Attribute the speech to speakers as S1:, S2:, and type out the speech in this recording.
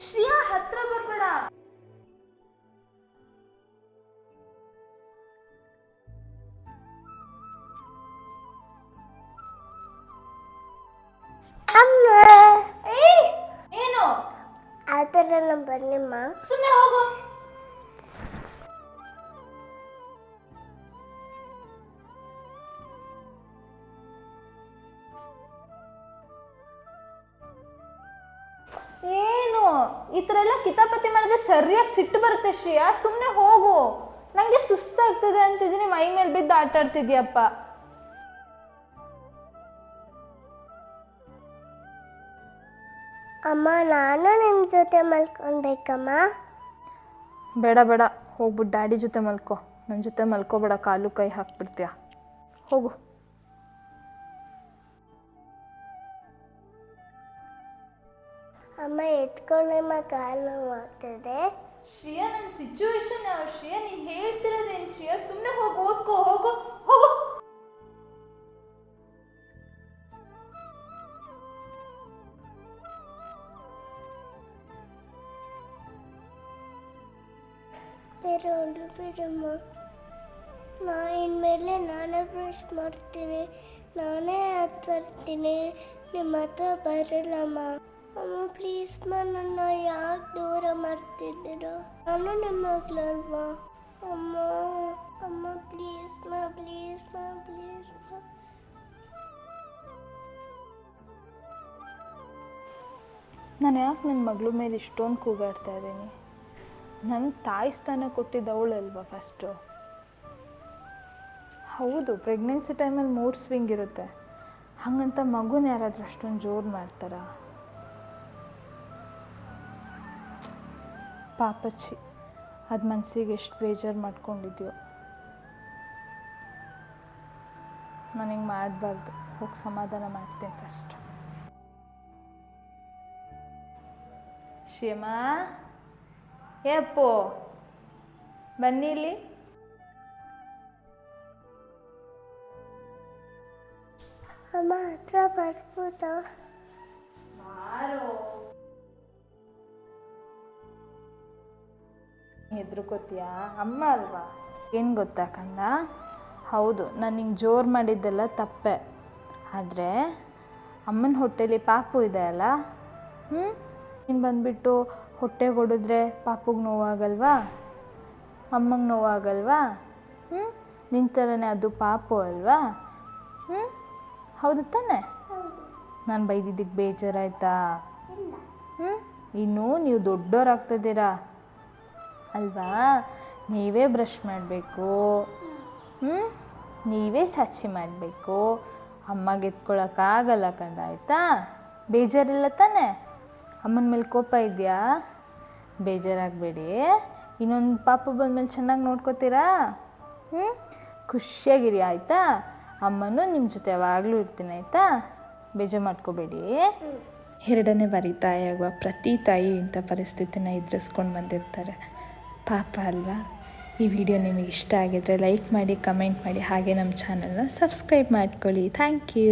S1: ಶ್ರೇಯಾ ಹತ್ರ ಬರ್ಬೇಡ.
S2: ಅಮ್ಮ.
S1: ಏನು?
S2: ಆ ಥರ ನಮ್ಮ? ಬನ್ನಿಮ್ಮ
S1: ಸುಮ್ಮನೆ ಹೋಗು. ಈ ಥರ ಎಲ್ಲ ಕಿತಾಪತಿ ಮಾಡಿದ್ರೆ ಸರಿಯಾಗಿ ಸಿಟ್ಟು ಬರುತ್ತೆ ಶ್ರೇಯಾ. ಸುಮ್ಮನೆ ಹೋಗು. ನನಗೆ ಸುಸ್ತಾಗ್ತದೆ ಅಂತಿದ್ದೀನಿ ಮೈ ಮೇಲೆ ಬಿದ್ದು ಆಟ ಆಡ್ತಿದ್ಯಪ್ಪ.
S2: ಅಮ್ಮ ನಾನು ನಿಮ್ಮ ಜೊತೆ ಮಲ್ಕೊಬೇಕಮ್ಮ?
S1: ಬೇಡ ಬೇಡ. ಹೋಗ್ಬಿಟ್ಟು ಡ್ಯಾಡಿ ಜೊತೆ ಮಲ್ಕೋ. ನನ್ನ ಜೊತೆ ಮಲ್ಕೋಬೇಡ. ಕಾಲು ಕೈ ಹಾಕ್ಬಿಡ್ತೀಯ. ಹೋಗು.
S2: ಅಮ್ಮ ಎತ್ಕೊಳ್ಳಮ್ಮ ಕಾಲು ನೋವಾಗ್ತದೆ
S1: ಶ್ರೇಯಾ ನನ್ನ ಸಿಚುವೇಶನ್ ಶ್ರೇಯಾ ನೀನು ಹೇಳ್ತಿರೋದೇನು ಶ್ರೇಯಾ? ಸುಮ್ಮನೆ ಹೋಗು ಓದ್ಕೋ ಹೋಗು ಹೋಗು.
S2: ತಿರುಗೊಂಡು ಬಿಡಮ್ಮ ನಾ ಇನ್ಮೇಲೆ ನಾನೇ ಬ್ರಷ್ ಮಾಡ್ತೀನಿ. ನಾನೇ ಹತ್ತು ಬರ್ತೀನಿ ನಿಮ್ಮ ಹತ್ರ ಬರಲ್ಲಮ್ಮ ಅಮ್ಮ ಪ್ಲೀಸ್ ನನ್ನ ಯಾಕೆ ದೂರ ಮಾಡ್ತಿದ್ದೀರೋ? ನಾನು ನಿಮ್ಮ ಮಗಳಲ್ವಾ ಅಮ್ಮ ಅಮ್ಮ ಪ್ಲೀಸ್ ಮಾ ಪ್ಲೀಸ್ ಮಾ ಪ್ಲೀಸ್ ಮಾ.
S1: ನಾನು ಯಾಕೆ ನನ್ನ ಮಗಳ ಮೇಲೆ ಇಷ್ಟೊಂದು ಕೂಗಾಡ್ತಾ ಇದ್ದೀನಿ? ನನ್ನ ತಾಯಿ ಸ್ಥಾನ ಕೊಟ್ಟಿದ್ದವಳಲ್ವಾ ಫಸ್ಟು ಹೌದು ಪ್ರೆಗ್ನೆನ್ಸಿ ಟೈಮಲ್ಲಿ ಮೂಡ್ ಸ್ವಿಂಗ್ ಇರುತ್ತೆ. ಹಾಗಂತ ಮಗುನ ಯಾರಾದರೂ ಅಷ್ಟೊಂದು ಜೋರು ಮಾಡ್ತಾರಾ? ಪಾಪಚ್ಚಿ. ಅದು ಮನಸ್ಸಿಗೆ ಎಷ್ಟು ಬೇಜಾರು ಮಾಡ್ಕೊಂಡಿದ್ಯೋ. ನನಗೆ ಮಾಡಬಾರ್ದು. ಹೋಗಿ ಸಮಾಧಾನ ಮಾಡ್ತೀನಿ ಫಸ್ಟ್ ಶಿವಮ್ಮ ಏ ಅಪ್ಪು, ಬನ್ನಿ ಇಲ್ಲಿ.
S2: ಅಮ್ಮ ಹತ್ರ ಬರ್ಬೋದಾ?
S1: ಹೆದ್ರುಕೋತೀಯಾ? ಅಮ್ಮ ಅಲ್ವಾ? ಏನು ಗೊತ್ತಾ ಕಂದ? ಹೌದು ನಾನು ನಿಂಗೆ ಜೋರು ಮಾಡಿದ್ದೆಲ್ಲ ತಪ್ಪೆ. ಆದರೆ ಅಮ್ಮನ ಹೊಟ್ಟೆಲಿ ಪಾಪು ಇದೆ ಅಲ್ಲ? ಹ್ಞೂ ನೀನು ಬಂದ್ಬಿಟ್ಟು ಹೊಟ್ಟೆ ಹೊಡೆದ್ರೆ ಪಾಪುಗೆ ನೋವಾಗಲ್ವಾ? ಅಮ್ಮಂಗೆ ನೋವಾಗಲ್ವಾ? ಹ್ಞೂ ನಿನ್ನ ಥರನೇ ಅದು ಪಾಪು ಅಲ್ವಾ? ಹ್ಞೂ ಹೌದು ತಾನೆ? ನಾನು ಬೈದಿದ್ದಕ್ಕೆ ಬೇಜಾರಾಯ್ತಾ? ಹ್ಞೂ ಇನ್ನು ನೀವು ದೊಡ್ಡೋರಾಗ್ತಿದ್ದೀರಾ ಅಲ್ವಾ? ನೀವೇ ಬ್ರಷ್ ಮಾಡಬೇಕು. ಹ್ಞೂ ನೀವೇ ಚಾಚಿ ಮಾಡಬೇಕು. ಅಮ್ಮಗೆ ಎತ್ಕೊಳಕ್ಕಾಗಲ್ಲ ಕಂದ, ಆಯಿತಾ? ಬೇಜಾರಿಲ್ಲ ತಾನೆ? ಅಮ್ಮನ ಮೇಲೆ ಕೋಪ ಇದೆಯಾ? ಬೇಜಾರಾಗಬೇಡಿ. ಇನ್ನೊಂದು ಪಾಪು ಬಂದಮೇಲೆ ಚೆನ್ನಾಗಿ ನೋಡ್ಕೋತೀರಾ? ಹ್ಞೂ ಖುಷಿಯಾಗಿರಿ, ಆಯಿತಾ? ಅಮ್ಮನೂ ನಿಮ್ಮ ಜೊತೆ ಯಾವಾಗಲೂ ಇರ್ತೀನಿ, ಆಯಿತಾ? ಬೇಜಾರು ಮಾಡ್ಕೋಬೇಡಿ. ಎರಡನೇ ಬಾರಿ ತಾಯಿ ಆಗುವ ಪ್ರತಿ ತಾಯಿ ಇಂಥ ಪರಿಸ್ಥಿತಿನ ಎದುರಿಸ್ಕೊಂಡು ಬಂದಿರ್ತಾರೆ. ಪಾಪ ಅಲ್ವಾ? ಈ ವಿಡಿಯೋ ನಿಮಗೆ ಇಷ್ಟ ಆಗಿದ್ರೆ ಲೈಕ್ ಮಾಡಿ ಕಮೆಂಟ್ ಮಾಡಿ, ಹಾಗೆ ನಮ್ಮ ಚಾನಲ್ನ ಸಬ್ಸ್ಕ್ರೈಬ್ ಮಾಡ್ಕೊಳ್ಳಿ. Thank you